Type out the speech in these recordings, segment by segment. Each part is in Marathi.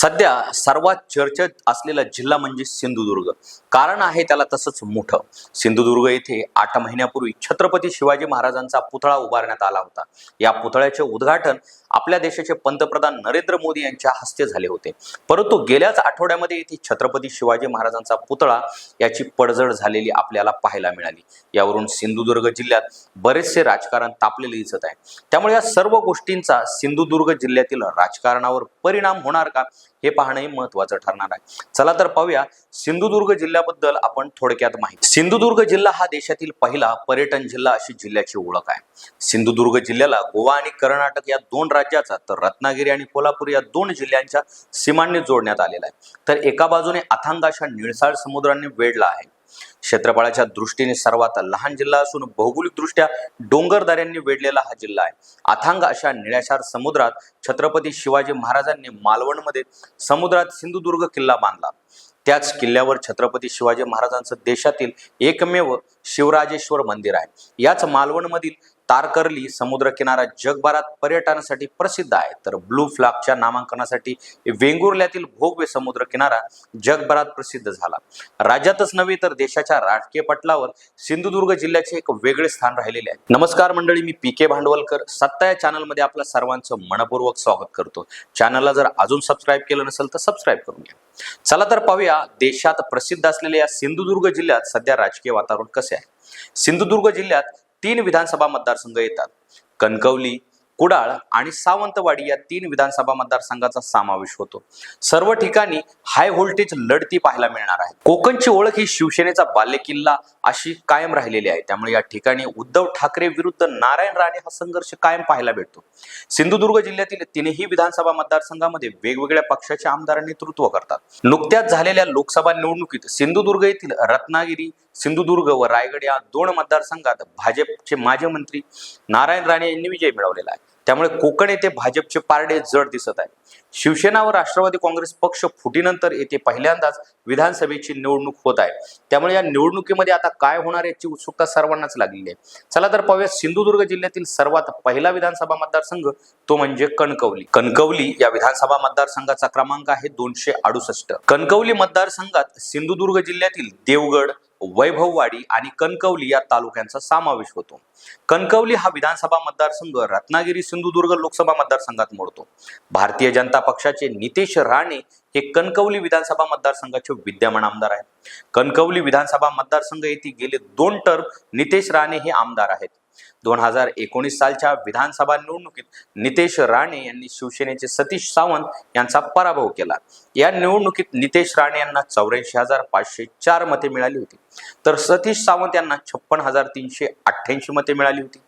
सध्या सर्वात चर्चेत असलेला जिल्हा म्हणजे सिंधुदुर्ग. कारण आहे त्याला तसंच मोठं. सिंधुदुर्ग येथे आठ महिन्यापूर्वी छत्रपती शिवाजी महाराजांचा पुतळा उभारण्यात आला होता. या पुतळ्याचे उद्घाटन आपल्या देशाचे पंतप्रधान नरेंद्र मोदी यांच्या हस्ते झाले होते. परंतु गेल्याच आठवड्यामध्ये येथे छत्रपती शिवाजी महाराजांचा पुतळा याची पडझड झालेली आपल्याला पाहायला मिळाली. यावरून सिंधुदुर्ग जिल्ह्यात बरेचसे राजकारण तापलेले दिसत आहे. त्यामुळे या सर्व गोष्टींचा सिंधुदुर्ग जिल्ह्यातील राजकारणावर परिणाम होणार का? हे पाहणंही महत्वाचं ठरणार आहे. चला तर पाहूया सिंधुदुर्ग जिल्ह्याबद्दल आपण थोडक्यात माहिती. सिंधुदुर्ग जिल्हा हा देशातील पहिला पर्यटन जिल्हा अशी जिल्ह्याची ओळख आहे. सिंधुदुर्ग जिल्ह्याला गोवा आणि कर्नाटक या दोन राज्याचा तर रत्नागिरी आणि कोल्हापूर या दोन जिल्ह्यांच्या सीमांनी जोडण्यात आलेला आहे. तर एका बाजूने अथांग अशा निळसाळ समुद्राने वेढला आहे. क्षेत्रफळाच्या दृष्टीने सर्वात लहान जिल्हा असून भौगोलिकदृष्ट्या डोंगरदाऱ्यांनी वेढलेला हा जिल्हा आहे. अथांग अशा निळ्याशार समुद्रात छत्रपती शिवाजी महाराजांनी मालवणमध्ये समुद्रात सिंधुदुर्ग किल्ला बांधला. त्याच किल्ल्यावर छत्रपती शिवाजी महाराजांचं देशातील एकमेव शिवराजेश्वर मंदिर आहे. याच मालवणमधील तारकर्ली समुद्रकिनारा जगभरात पर्यटनासाठी प्रसिद्ध आहे. तर ब्लू फ्लॅगच्या नामांकनासाठी वेंगुर्ल्यातील भोगवे समुद्र किनारा जगभरात प्रसिद्ध झाला. राज्यातच नव्हे तर देशाच्या राजकीय पटलावर सिंधुदुर्ग जिल्ह्याचे एक वेगळे स्थान राहिलेले आहे. नमस्कार मंडळी मी पी के भांडवलकर. सत्ता या चॅनलमध्ये आपल्या सर्वांचं मनपूर्वक स्वागत करतो. चॅनलला जर अजून सबस्क्राईब केलं नसेल तर सबस्क्राईब करून घ्या. चला तर पाहूया देशात प्रसिद्ध असलेल्या या सिंधुदुर्ग जिल्ह्यात सध्या राजकीय वातावरण कसे आहे? सिंधुदुर्ग जिल्ह्यात तीन विधानसभा मतदारसंघ येतात. कणकवली कुडाळ आणि सावंतवाडी या तीन विधानसभा मतदारसंघाचा समावेश होतो. सर्व ठिकाणी हाय व्होल्टेज लढती पाहायला मिळणार आहे कोकणची ओळख ही शिवसेनेचा बालेकिल्ला अशी कायम राहिलेली आहे. त्यामुळे या ठिकाणी उद्धव ठाकरे विरुद्ध नारायण राणे हा संघर्ष कायम पाहायला भेटतो. सिंधुदुर्ग जिल्ह्यातील तीनही विधानसभा मतदारसंघामध्ये वेगवेगळ्या पक्षाचे आमदार नेतृत्व करतात. नुकत्याच झालेल्या लोकसभा निवडणुकीत सिंधुदुर्ग येथील रत्नागिरी सिंधुदुर्ग व रायगड या दोन मतदारसंघात भाजपचे माजी मंत्री नारायण राणे यांनी विजय मिळवलेला आहे. त्यामुळे कोकण येथे भाजपचे पारडे जड दिसत आहे शिवसेना व राष्ट्रवादी काँग्रेस पक्ष फुटीनंतर येथे पहिल्यांदाच विधानसभेची निवडणूक होत आहे. त्यामुळे या निवडणुकीमध्ये आता काय होणार याची उत्सुकता सर्वांनाच लागलेली आहे. चला तर पाहूया सिंधुदुर्ग जिल्ह्यातील सर्वात पहिला विधानसभा मतदारसंघ तो म्हणजे कणकवली. कणकवली या विधानसभा मतदारसंघाचा क्रमांक आहे दोनशे अडुसष्ट. कणकवली मतदारसंघात सिंधुदुर्ग जिल्ह्यातील देवगड वैभववाडी आणि कणकवली या तालुक्यांचा समावेश होतो. कणकवली हा विधानसभा मतदारसंघ रत्नागिरी सिंधुदुर्ग लोकसभा मतदारसंघात मोडतो. भारतीय जनता पक्षाचे नितेश राणे हे कणकवली विधानसभा मतदारसंघाचे विद्यमान आमदार आहेत. कणकवली विधानसभा मतदारसंघ येथे गेले दोन टर्म नितेश राणे हे आमदार आहेत. दोन हजार एकोणीस सालच्या विधानसभा निवडणुकीत नितेश राणे यांनी शिवसेनेचे सतीश सावंत यांचा पराभव केला. या निवडणुकीत नितेश राणे यांना चौऱ्याऐंशी हजार पाचशे चार मते मिळाली होती. तर सतीश सावंत यांना छप्पन हजार तीनशे अठ्ठ्याऐंशी मते मिळाली होती.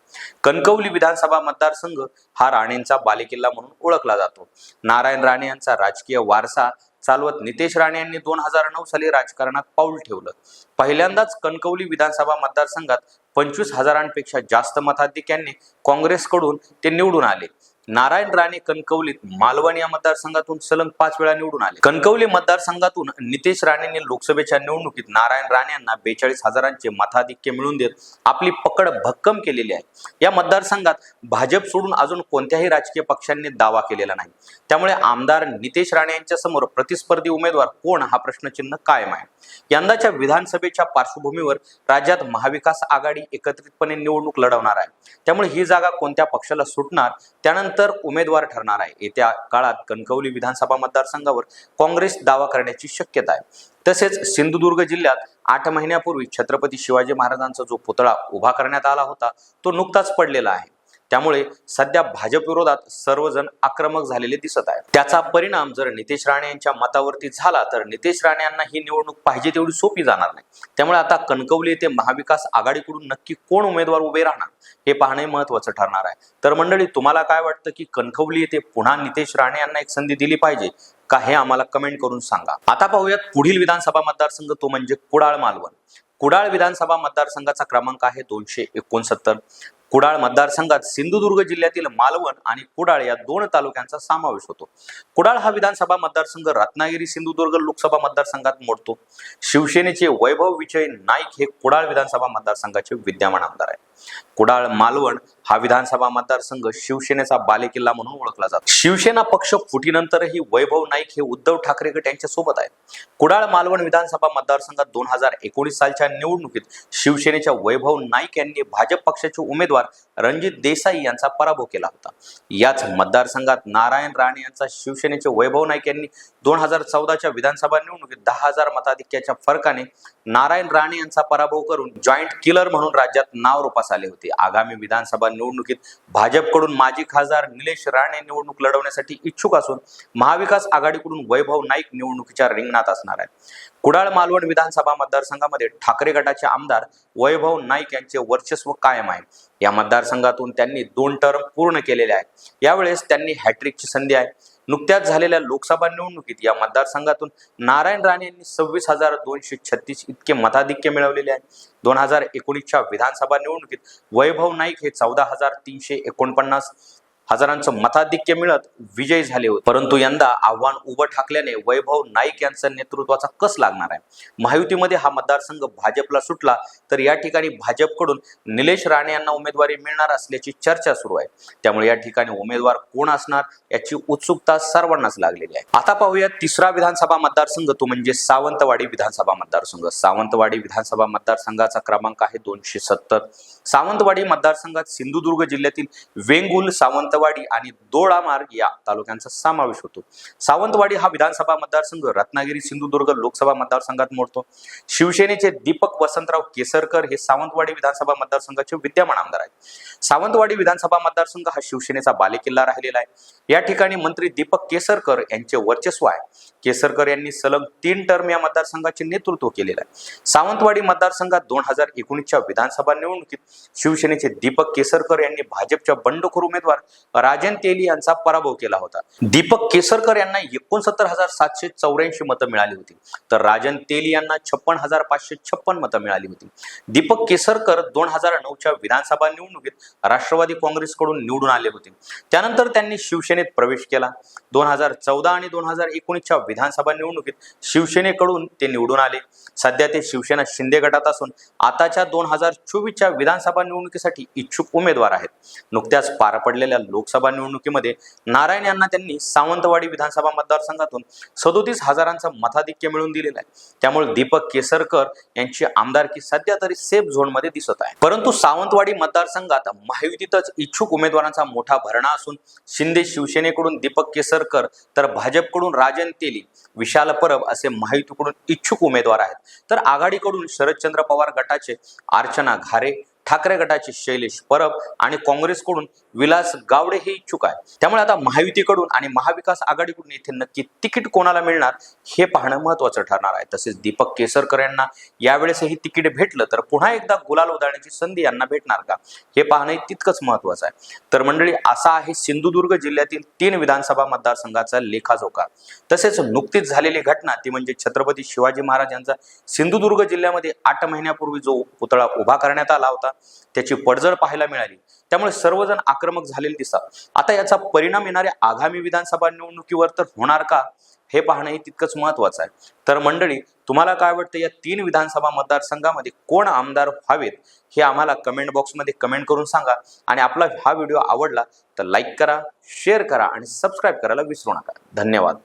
कणकवली विधानसभा मतदारसंघ हा राणेंचा बालेकिल्ला म्हणून ओळखला जातो. नारायण राणे यांचा राजकीय वारसा चालवत नितेश राणे यांनी दोन हजार नऊ साली राजकारणात पाऊल ठेवलं. पहिल्यांदाच कणकवली विधानसभा मतदारसंघात पंचवीस हजारांपेक्षा जास्त मताधिक्यांनी काँग्रेसकडून ते निवडून आले. नारायण राणे कणकवलीत मालवण या मतदारसंघातून सलग पाच वेळा निवडून आले. कणकवली मतदारसंघातून नितेश राणेंनी लोकसभेच्या निवडणुकीत नारायण राणे यांना बेचाळीस हजारांचे मताधिक्य मिळवून देत आपली पकड भक्कम केलेली आहे. या मतदारसंघात भाजप सोडून अजून कोणत्याही राजकीय पक्षांनी दावा केलेला नाही. त्यामुळे आमदार नितेश राणे यांच्या समोर प्रतिस्पर्धी उमेदवार कोण हा प्रश्नचिन्ह कायम आहे. यंदाच्या विधानसभेच्या पार्श्वभूमीवर राज्यात महाविकास आघाडी एकत्रितपणे निवडणूक लढवणार आहे. त्यामुळे ही जागा कोणत्या पक्षाला सुटणार त्यानंतर उमेदवार ठरणार आहे. येत्या काळात कणकवली विधानसभा मतदारसंघावर काँग्रेस दावा करण्याची शक्यता आहे. तसेच सिंधुदुर्ग जिल्ह्यात आठ महिन्यापूर्वी छत्रपती शिवाजी महाराजांचा जो पुतळा उभा करण्यात आला होता तो नुकताच पडलेला आहे. त्यामुळे सध्या भाजप विरोधात सर्वजण आक्रमक झालेले दिसत आहेत. त्याचा परिणाम जर नितेश राणे यांच्या मतावरती झाला तर नितेश राणे यांना ही निवडणूक पाहिजे तेवढी सोपी जाणार नाही. त्यामुळे आता कणकवली येथे महाविकास आघाडीकडून नक्की कोण उमेदवार उभे राहणार हे पाहणे महत्वाचं ठरणार आहे. तर मंडळी तुम्हाला काय वाटतं की कणकवली येथे पुन्हा नितेश राणे यांना एक संधी दिली पाहिजे का हे आम्हाला कमेंट करून सांगा. आता पाहूयात पुढील विधानसभा मतदारसंघ तो म्हणजे कुडाळ मालवण. कुडाळ विधानसभा मतदारसंघाचा क्रमांक आहे दोनशे एकोणसत्तर. कुडाळ मतदारसंघात सिंधुदुर्ग जिल्ह्यातील मालवण आणि कुडाळ या दोन तालुक्यांचा समावेश होतो. कुडाळ हा विधानसभा मतदारसंघ रत्नागिरी सिंधुदुर्ग लोकसभा मतदारसंघात मोडतो. शिवसेनेचे वैभव विजय नाईक हे कुडाळ विधानसभा मतदारसंघाचे विद्यमान आमदार आहे कुडाळ मालवण हा विधानसभा मतदारसंघ शिवसेनेचा बालेकिल्ला म्हणून ओळखला जातो. शिवसेना पक्ष फुटीनंतरही वैभव नाईक हे उद्धव ठाकरे गट यांच्या सोबत आहेत. कुडाळ मालवण विधानसभा मतदारसंघात दोन हजार एकोणीस सालच्या निवडणुकीत शिवसेनेच्या वैभव नाईक यांनी भाजप पक्षाचे उमेदवार रणजित देसाई यांचा पराभव केला होता. याच मतदारसंघात नारायण राणे यांचा शिवसेनेचे वैभव नाईक यांनी दोन हजार चौदाच्या विधानसभा निवडणुकीत दहा हजार मताधिक्याच्या फरकाने नारायण राणे यांचा पराभव करून जॉईंट किलर म्हणून राज्यात नाव रूपास आले होते. आगामी विधानसभा निवडणुकीत भाजपकडून माजी खासदार निलेश राणे निवडणूक लढवण्यासाठी इच्छुक असून महाविकास आघाडीकडून वैभव नाईक निवडणुकीच्या रिंगणात असणार आहे कुडाळ मालवण विधानसभा मतदारसंघामध्ये ठाकरे गटाचे आमदार वैभव नाईक यांचे वर्चस्व कायम आहे. या मतदारसंघातून त्यांनी दोन टर्म पूर्ण केलेले आहेत. यावेळेस त्यांनी हॅट्रिकची संधी आहे. नुकत्याच झालेल्या लोकसभा निवडणुकीत या मतदारसंघातून नारायण राणे यांनी सव्वीस हजार दोनशे छत्तीस इतके मताधिक्य मिळवलेले आहे. दोन हजार एकोणीसच्या विधानसभा निवडणुकीत वैभव नाईक हे चौदा हजार तीनशे एकोणपन्नास हजारांचं मताधिक्य मिळत विजयी झाले होते. परंतु यंदा आव्हान उभं ठाकल्याने वैभव नाईक यांचा नेतृत्वाचा कस लागणार आहे? महायुतीमध्ये हा मतदारसंघ भाजपला सुटला तर या ठिकाणी भाजपकडून निलेश राणे यांना उमेदवारी मिळणार असल्याची चर्चा सुरू आहे. त्यामुळे या ठिकाणी उमेदवार कोण असणार याची उत्सुकता सर्वांनाच लागलेली आहे. आता पाहूया तिसरा विधानसभा मतदारसंघ तो म्हणजे सावंतवाडी विधानसभा मतदारसंघ. सावंतवाडी विधानसभा मतदारसंघाचा क्रमांक आहे दोनशे सत्तर. सावंतवाडी मतदारसंघात सिंधुदुर्ग जिल्ह्यातील वेंगुल सावंतवाडी आणि दोडामार्ग या तालुक्यांचा समावेश होतो. सावंतवाडी हा विधानसभा मतदारसंघ रत्नागिरी सिंधुदुर्ग लोकसभा मतदारसंघात मोडतो. शिवसेनेचे दीपक वसंतराव केसरकर हे सावंतवाडी विधानसभा मतदारसंघाचे विद्यमान आमदार आहेत. सावंतवाडी विधानसभा मतदारसंघ हा शिवसेनेचा बालेकिल्ला राहिलेला आहे. या ठिकाणी मंत्री दीपक केसरकर यांचे वर्चस्व आहे. केसरकर यांनी सलग तीन टर्म या मतदारसंघाचे नेतृत्व केलेलं आहे. सावंतवाडी मतदारसंघात दोन हजार एकोणीसच्या विधानसभा निवडणुकीत शिवसेनेचे दीपक केसरकर यांनी भाजपच्या बंडखोर उमेदवार राजन तेली यांचा पराभव केला होता. दीपक केसरकर यांना एकोणसत्तर हजार सातशे चौऱ्याऐंशी मतं मिळाली होती तर राजन तेली यांना छप्पन हजार पाचशे छप्पन मतं मिळाली होती. दीपक केसरकर दोन हजार नऊच्या विधानसभा निवडणुकीत राष्ट्रवादी काँग्रेसकडून निवडून आले होते. त्यानंतर त्यांनी शिवसेनेत प्रवेश केला. दोन हजार चौदा आणि दोन हजार एकोणीसच्या विधानसभा निवडणुकीत शिवसेनेकडून ते निवडून आले. सध्या ते शिवसेना शिंदे गटात असून आताच्या दोन हजार चोवीसच्या विधानसभा निवडणुकीसाठी इच्छुक उमेदवार आहेत. नुकत्याच पार पडलेल्या लोकसभा निवडणुकीमध्ये नारायण यांना त्यांनी सावंतवाडी विधानसभा मतदारसंघातून सदोतीस हजारांचं मताधिक्य मिळवून दिलेलं आहे. त्यामुळे दीपक केसरकर यांची आमदारकी सध्या तरी सेफ झोनमध्ये दिसत आहे. परंतु सावंतवाडी मतदारसंघात महायुतीतच इच्छुक उमेदवारांचा मोठा भरणा असून शिंदे शिवसेनेकडून दीपक केसरकर तर भाजपकडून राजन तेली विशाल परब असे महायुतीकडून इच्छुक उमेदवार आहेत. तर आघाडीकडून शरदचंद्र पवार गटाचे अर्चना घारे ठाकरे गटाचे शैलेश परब आणि काँग्रेसकडून विलास गावडे हे इच्छुक आहे त्यामुळे आता महायुतीकडून आणि महाविकास आघाडीकडून येथे नक्की तिकीट कोणाला मिळणार हे पाहणं महत्वाचं ठरणार आहे. तसेच दीपक केसरकर यांना यावेळेसही तिकीट भेटलं तर पुन्हा एकदा गुलाल उधळण्याची संधी यांना भेटणार का? हे पाहणं तितकंच महत्वाचं आहे. तर मंडळी असा आहे सिंधुदुर्ग जिल्ह्यातील तीन विधानसभा मतदारसंघाचा लेखाजोखा. तसेच नुकतीच झालेली घटना ती म्हणजे छत्रपती शिवाजी महाराज यांचा सिंधुदुर्ग जिल्ह्यामध्ये आठ महिन्यापूर्वी जो पुतळा उभा करण्यात आला होता त्याची पडझड पाहायला मिळाली. त्यामुळे सर्वजण आक्रमक झालेले दिसतात. आता याचा परिणाम येणाऱ्या आगामी विधानसभा निवडणुकीवर तर होणार का? हे पाहणंही तितकंच महत्वाचं आहे. तर मंडळी तुम्हाला काय वाटतं? या तीन विधानसभा मतदारसंघामध्ये कोण आमदार व्हावेत? हे आम्हाला कमेंट बॉक्समध्ये कमेंट करून सांगा. आणि आपला हा व्हिडिओ आवडला तर लाईक करा शेअर करा आणि सबस्क्राईब करायला विसरू नका. धन्यवाद.